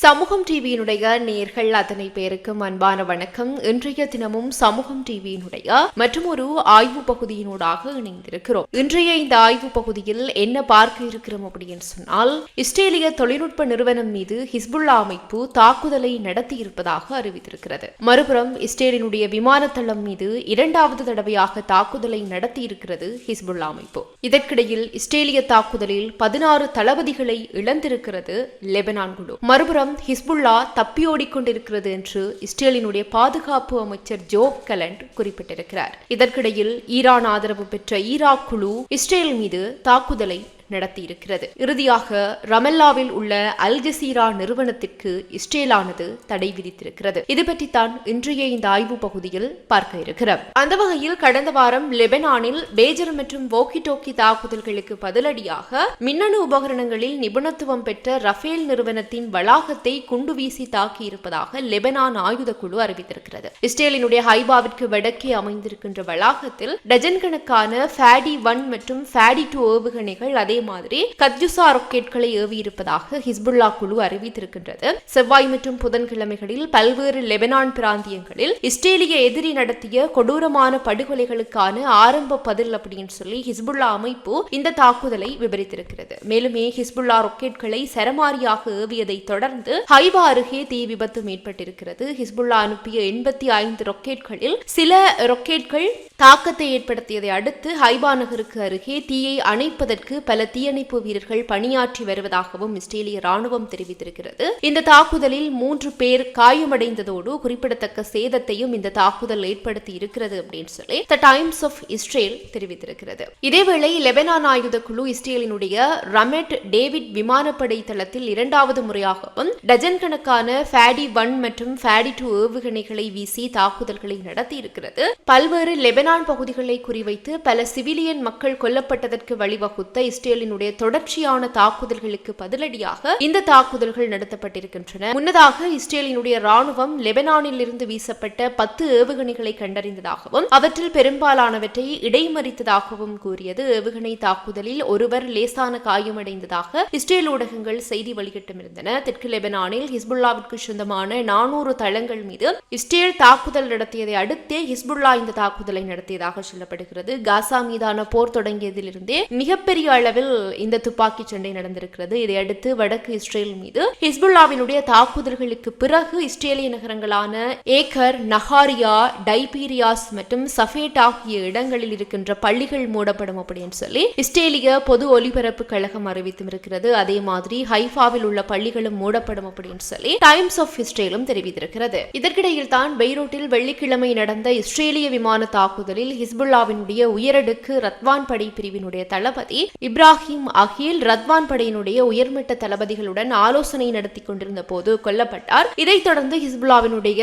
சமூகம் டிவியினுடைய நேர்கள் அத்தனை பேருக்கும் அன்பான வணக்கம். இன்றைய தினமும் சமூகம் டிவியினுடைய மற்றும் ஒரு ஆய்வு பகுதியினூடாக இணைந்திருக்கிறோம். இன்றைய இந்த ஆய்வு பகுதியில் என்ன பார்க்க இருக்கிறோம் அப்படின்னு சொன்னால் இஸ்ரேலிய தொழில்நுட்ப நிறுவனம் மீது ஹிஸ்புல்லா அமைப்பு தாக்குதலை நடத்தி இருப்பதாக அறிவித்திருக்கிறது. மறுபுறம் இஸ்ரேலினுடைய விமானத்தளம் மீது இரண்டாவது தடவையாக தாக்குதலை நடத்தி இருக்கிறது ஹிஸ்புல்லா அமைப்பு. இதற்கிடையில் இஸ்ரேலிய தாக்குதலில் பதினாறு தளபதிகளை இழந்திருக்கிறது லெபனான் குழு. மறுபுறம் ஹிஸ்புல்லா தப்பியோடிக்கொண்டிருக்கிறது என்று இஸ்ரேலினுடைய பாதுகாப்பு அமைச்சர் ஜோ கலண்ட் குறிப்பிட்டிருக்கிறார். இதற்கிடையில் ஈரான் ஆதரவு பெற்ற ஈராக் குழு இஸ்ரேல் மீது தாக்குதலை நடத்தியிருக்கிறது. இறுதியாக ரமல்லாவில் உள்ள அல்ஜசீரா நிறுவனத்திற்கு இஸ்ரேலானது தடை விதித்திருக்கிறது. இது பற்றித்தான் இன்றைய இந்த ஆய்வு பகுதியில் பார்க்க இருக்கிறோம். அந்த வகையில் கடந்த வாரம் லெபனானில் பேஜர் மற்றும் வோக்கி டோக்கி தாக்குதல்களுக்கு பதிலடியாக மின்னணு உபகரணங்களில் நிபுணத்துவம் பெற்ற ரஃபேல் நிறுவனத்தின் வளாகத்தை குண்டு வீசி தாக்கியிருப்பதாக லெபனான் ஆயுத குழு அறிவித்திருக்கிறது. இஸ்ரேலினுடைய ஹைபாவிற்கு வடக்கே அமைந்திருக்கின்ற வளாகத்தில் டஜன் கணக்கான ஃபேடி ஒன் மற்றும் ஃபேடி டூ ஏவுகணைகள் அதே அதே மாதிரி கத்யுசா ராக்கெட்களை ஏவியிருப்பதாக ஹிஸ்புல்லா குழு அறிவித்திருக்கின்றது. செவ்வாய் மற்றும் புதன்கிழமைகளில் பல்வேறு லெபனான் பிராந்தியங்களில் இஸ்ரேலிய எதிரி நடத்திய கொடூரமான படுகொலைகளுக்கான ஆரம்ப பதில் அப்படின்னு சொல்லி ஹிஸ்புல்லா அமைப்பு இந்த தாக்குதலை விவரித்திருக்கிறது மேலுமே ஹிஸ்புல்லா ராக்கெட்களை சரமாரியாக ஏவியதை தொடர்ந்து ஹைவா அருகே தீ விபத்தும் ஏற்பட்டிருக்கிறது ஹிஸ்புல்லா அனுப்பிய எண்பத்தி ஐந்து ராக்கெட்களில் சில ராக்கெட்கள் தாக்கத்தை ஏற்படுத்தியதை அடுத்து ஹைபா நகருக்கு அருகே தீயை அணைப்பதற்கு பல தீயணைப்பு வீரர்கள் பணியாற்றி வருவதாகவும் இஸ்ரேலிய ராணுவம் தெரிவித்திருக்கிறது. இந்த தாக்குதலில் மூன்று பேர் காயமடைந்ததோடு குறிப்பிடத்தக்க சேதத்தையும் இந்த தாக்குதல் ஏற்படுத்தி இருக்கிறது அப்படின்னு சொல்லி த டைம்ஸ் ஆஃப் இஸ்ரேல் தெரிவித்திருக்கிறது. இதேவேளை லெபனான் ஆயுத குழு இஸ்ரேலினுடைய ரமெட் டேவிட் விமானப்படை தளத்தில் இரண்டாவது முறையாகவும் டஜன் கணக்கான ஃபேடி ஒன் மற்றும் ஃபேடி டூ ஏவுகணைகளை வீசி தாக்குதல்களை நடத்தியிருக்கிறது. பல்வேறு லெபனான் பகுதிகளை குறிவைத்து பல சிவிலியன் மக்கள் கொல்லப்பட்டதற்கு வழிவகுத்த இஸ்ரேலினுடைய தொடர்ச்சியான தாக்குதல்களுக்கு பதிலடியாக இந்த தாக்குதல்கள் நடத்தப்பட்டிருக்கின்றன. முன்னதாக இஸ்ரேலினுடைய ராணுவம் லெபனானில் இருந்து வீசப்பட்ட பத்து ஏவுகணைகளை கண்டறிந்ததாகவும் அவற்றில் பெரும்பாலானவற்றை இடைமறித்ததாகவும் கூறியது. ஏவுகணை தாக்குதலில் ஒருவர் லேசான காயமடைந்ததாக இஸ்ரேல் ஊடகங்கள் செய்தி வெளியிட்டிருந்தன. தெற்கு லெபனானில் ஹிஸ்புல்லாவிற்கு சொந்தமான நானூறு தளங்கள் மீது இஸ்ரேல் தாக்குதல் நடத்தியதை அடுத்தே ஹிஸ்புல்லா இந்த தாக்குதலை நடத்தியதாக சொல்லப்படுகிறது. காசா மீதான போர் தொடங்கியதிலிருந்தே மிகப்பெரிய அளவில் இந்த துப்பாக்கி சண்டை நடந்திருக்கிறது. இதையடுத்து வடக்கு இஸ்ரேல் மீது ஹிஸ்புல்லாவினுடைய தாக்குதல்களுக்கு பிறகு இஸ்ரேலிய நகரங்களான ஏக்கர் நஹாரியா டைபீரியாஸ் மற்றும் சஃபேட் ஆகிய இடங்களில் இருக்கின்ற பள்ளிகள் மூடப்படும் அப்படின்னு சொல்லி இஸ்ரேலிய பொது ஒலிபரப்பு கழகம் அறிவித்தும் இருக்கிறது அதே மாதிரி ஹைஃபாவில் உள்ள பள்ளிகளும் மூடப்படும் அப்படின்னு சொல்லி டைம்ஸ் ஆஃப் இஸ்ரேலும் தெரிவித்திருக்கிறது. இதற்கிடையில் தான் பெய்ரூட்டில் வெள்ளிக்கிழமை நடந்த இஸ்ரேலிய விமான தாக்குதல் தாக்குதலில் ஹிஸ்புல்லாவினுடைய உயரடுக்கு ரத்வான் படை பிரிவினுடைய தளபதி இப்ராஹிம் அகில் ரத்வான் படையினுடைய உயர்மட்ட தளபதிகளுடன் ஆலோசனை நடத்தி கொண்டிருந்த போது கொல்லப்பட்டார். இதைத் தொடர்ந்து ஹிஸ்புல்லாவினுடைய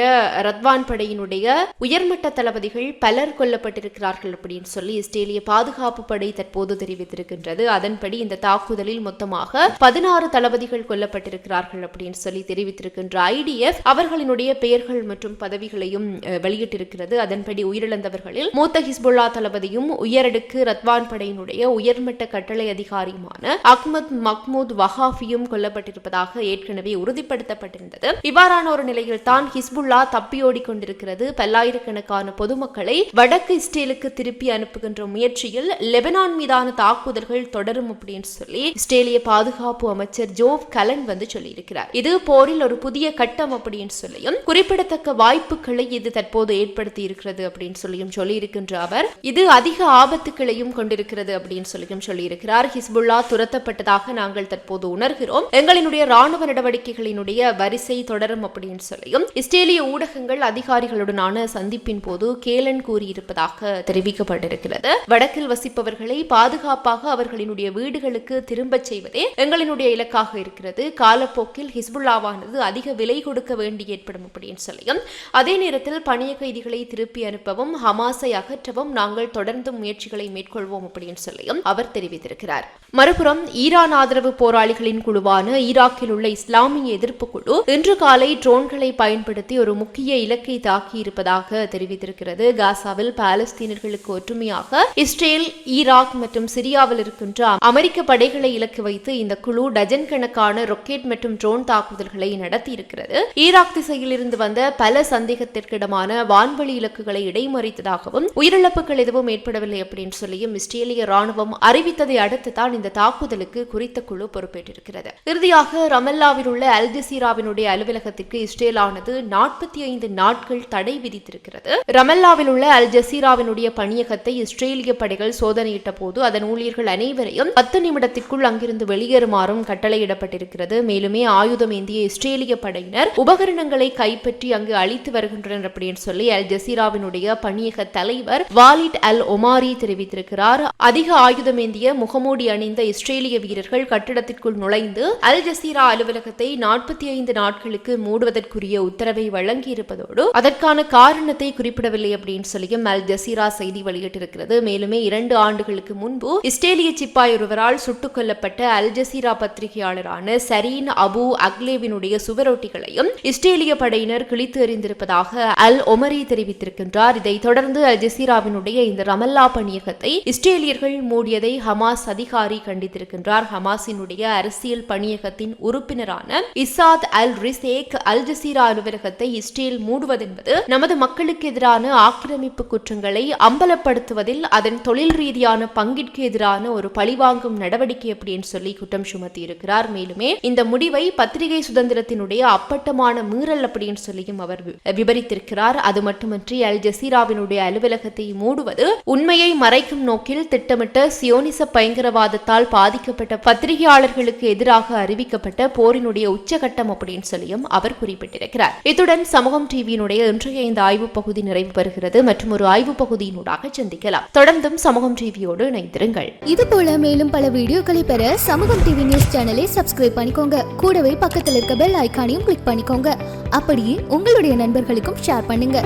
ரத்வான் படையினுடைய உயர்மட்ட தளபதிகள் பலர் கொல்லப்பட்டிருக்கிறார்கள் அப்படின்னு சொல்லி இஸ்ரேலிய பாதுகாப்பு படை தற்போது தெரிவித்திருக்கின்றது. அதன்படி இந்த தாக்குதலில் மொத்தமாக பதினாறு தளபதிகள் கொல்லப்பட்டிருக்கிறார்கள் அப்படின்னு சொல்லி தெரிவித்திருக்கின்ற ஐடிஎஃப் அவர்களினுடைய பெயர்கள் மற்றும் பதவிகளையும் வெளியிட்டிருக்கிறது. அதன்படி உயிரிழந்தவர்களில் மூத்த ஹிஸ்புல்லா தளபதியும் உயரடுக்கு ரத்வான் படையினுடைய உயர்மட்ட கட்டளை அதிகாரியுமான அஹ்மத் மஹ்மூத் வஹாஃபியும் கொல்லப்பட்டிருப்பதாக ஏற்கனவே உறுதிப்படுத்தப்பட்டிருந்தது. இவ்வாறான ஒரு நிலையில் தான் ஹிஸ்புல்லா தப்பியோடி கொண்டிருக்கிறது பல்லாயிரக்கணக்கான பொதுமக்களை வடக்கு இஸ்ரேலுக்கு திருப்பி அனுப்புகின்ற முயற்சியில் லெபனான் மீதான தாக்குதல்கள் தொடரும் அப்படின்னு சொல்லி இஸ்ரேலிய பாதுகாப்பு அமைச்சர் ஜோவ் கலன் வந்து சொல்லியிருக்கிறார். இது போரில் ஒரு புதிய கட்டம் அப்படின்னு சொல்லியும் குறிப்பிடத்தக்க வாய்ப்புகளை இது தற்போது ஏற்படுத்தி இருக்கிறது அப்படின்னு சொல்லியும் சொல்லியிருக்கிறார். சொல்லியிருக்கின்ற அவர் இது அதிக ஆபத்துகளையும் கொண்டிருக்கிறது அப்படின்னு சொல்லியும் சொல்லியிருக்கிறார். ஹிஸ்புல்லா துரத்தப்பட்டதாக நாங்கள் தற்போது உணர்கிறோம். எங்களினுடைய ராணுவ நடவடிக்கைகளினுடைய வரிசை தொடரும் அப்படின்னு சொல்லியும் இஸ்ரேலிய ஊடகங்கள் அதிகாரிகளுடனான சந்திப்பின் போது கேலன் கூறியிருப்பதாக தெரிவிக்கப்பட்டிருக்கிறது. வடக்கில் வசிப்பவர்களை பாதுகாப்பாக அவர்களினுடைய வீடுகளுக்கு திரும்பச் செய்வதே எங்களினுடைய இலக்காக இருக்கிறது. காலப்போக்கில் ஹிஸ்புல்லாவானது அதிக விலை கொடுக்க வேண்டி ஏற்படும் அப்படின்னு சொல்லியும் அதே நேரத்தில் பணிய கைதிகளை திருப்பி அனுப்பவும் ஹமாஸை அகற்றவும் நாங்கள் தொடர்ந்து முயற்சிகளை மேற்கொள்வோம் அப்படின்னு சொல்லியும் அவர் தெரிவித்திருக்கிறார். மறுபுறம் ஈரான் ஆதரவு போராளிகளின் குழுவான ஈராக்கில் உள்ள இஸ்லாமிய எதிர்ப்பு குழு இன்று காலை ட்ரோன்களை பயன்படுத்தி ஒரு முக்கிய இலக்கை தாக்கியிருப்பதாக தெரிவித்திருக்கிறது. காசாவில் பாலஸ்தீனர்களுக்கு ஒற்றுமையாக இஸ்ரேல் ஈராக் மற்றும் சிரியாவில் இருக்கின்ற அமெரிக்க படைகளை இலக்கு வைத்து இந்த குழு டஜன் கணக்கான ராக்கெட் மற்றும் ட்ரோன் தாக்குதல்களை நடத்தியிருக்கிறது. ஈராக் திசையில் இருந்து வந்த பல சந்தேகத்திற்கிடமான வான்வெளி இலக்குகளை இடைமறித்ததாகவும் உயிரிழப்புகள் எதுவும் ஏற்படவில்லை அப்படின்னு சொல்லியும் இஸ்ரேலிய ராணுவம் அறிவித்ததை அடுத்து தான் இந்த தாக்குதலுக்கு குறித்த குழு பொறுப்பேற்றிருக்கிறது. இறுதியாக ரமல்லாவில் உள்ள அல்ஜசீராவினுடைய அலுவலகத்திற்கு இஸ்ரேலானது நாற்பத்தி ஐந்து நாட்கள் தடை விதித்திருக்கிறது. ரமல்லாவில் உள்ள அல் ஜசீராவினுடைய பணியகத்தை இஸ்ரேலிய படைகள் சோதனையிட்ட போது அதன் ஊழியர்கள் அனைவரையும் பத்து நிமிடத்திற்குள் அங்கிருந்து வெளியேறுமாறும் கட்டளையிடப்பட்டிருக்கிறது. மேலுமே ஆயுதம் ஏந்திய இஸ்ரேலிய படையினர் உபகரணங்களை கைப்பற்றி அங்கு அழித்து வருகின்றனர் அப்படின்னு சொல்லி அல் ஜசீராவினுடைய பணியக தலைவர் வாலிட் அல் ஒமாரி தெரிவித்திருக்கிறார். அதிக ஆயுதமேந்திய முகமூடி அணிந்த இஸ்ரேலிய வீரர்கள் கட்டிடத்திற்குள் நுழைந்து அல் ஜசீரா அலுவலகத்தை நாற்பத்தி ஐந்து நாட்களுக்கு மூடுவதற்குரிய உத்தரவை வழங்கியிருப்பதோடு அதற்கான காரணத்தை குறிப்பிடவில்லை அப்படின்னு சொல்லியும் அல் ஜசீரா செய்தி வெளியிட்டிருக்கிறது. மேலுமே இரண்டு ஆண்டுகளுக்கு முன்பு இஸ்ரேலிய சிப்பாய் ஒருவரால் சுட்டுக் கொல்லப்பட்ட அல் ஜசீரா பத்திரிகையாளரான சரீன் அபு அக்லேவினுடைய சுவரொட்டிகளையும் இஸ்ரேலிய படையினர் கிழித்து எறிந்திருப்பதாக அல் ஒமரி தெரிவித்திருக்கின்றார். இதைத் தொடர்ந்து அல் ஜசீராவினுடைய இந்த ரமல்லா பணியகத்தை இஸ்ரேலியர்கள் மூடியதை ஹமாஸ் அதிகாரி கண்டித்திருக்கின்றார். ஹமாஸினுடைய அரசியல் பணியகத்தின் உறுப்பினரான இசாத் அல் ரிசேக் அல் ஜசீரா அலுவலகத்தை இஸ்ரேல் மூடுவதென்பது நமது மக்களுக்கு எதிரான ஆக்கிரமிப்பு குற்றங்களை அம்பலப்படுத்துவதில் அதன் தொழில் ரீதியான பங்கிற்கு எதிரான ஒரு பழிவாங்கும் நடவடிக்கை அப்படின்னு சொல்லி குற்றம் சுமத்தி இருக்கிறார் மேலுமே இந்த முடிவை பத்திரிகை சுதந்திரத்தினுடைய அப்பட்டமான மீறல் அப்படின்னு சொல்லியும் அவர் விபரித்திருக்கிறார். விவரித்திருக்கிறார் அது மட்டுமன்றி அல் ஜசீராவினுடைய அலுவலகத்தை மூடுவது உண்மையை மறைக்கும் நோக்கில் திட்டமிட்ட சியோனிச பயங்கரவாதத்தால் பாதிக்கப்பட்ட பத்திரிகையாளர்களுக்கு எதிராக அறிவிக்கப்பட்ட போரினுடைய உச்சகட்டம் அப்படின்னு சொல்லியும் அவர் குறிப்பிட்டிருக்கிறார். இத்துடன் சமூகம் டிவியினுடைய இன்றைய இந்த ஆய்வு பகுதி நிறைவு பெறுகிறது. மற்றும் ஒரு ஆய்வு பகுதியினூடாக சந்திக்கலாம். தொடர்ந்தும் சமூகம் டிவியோடு இணைந்திருங்கள். இது போல மேலும் பல வீடியோக்களை பெற சமூகம் டிவி நியூஸ் சேனலை சப்ஸ்கிரைப் பண்ணிக்கோங்க. கூடவே பக்கத்தில் இருக்க பெல் ஐக்கானையும் கிளிக் பண்ணிக்கோங்க. அப்படியே உங்களுடைய நண்பர்களுக்கும் ஷேர் பண்ணுங்க.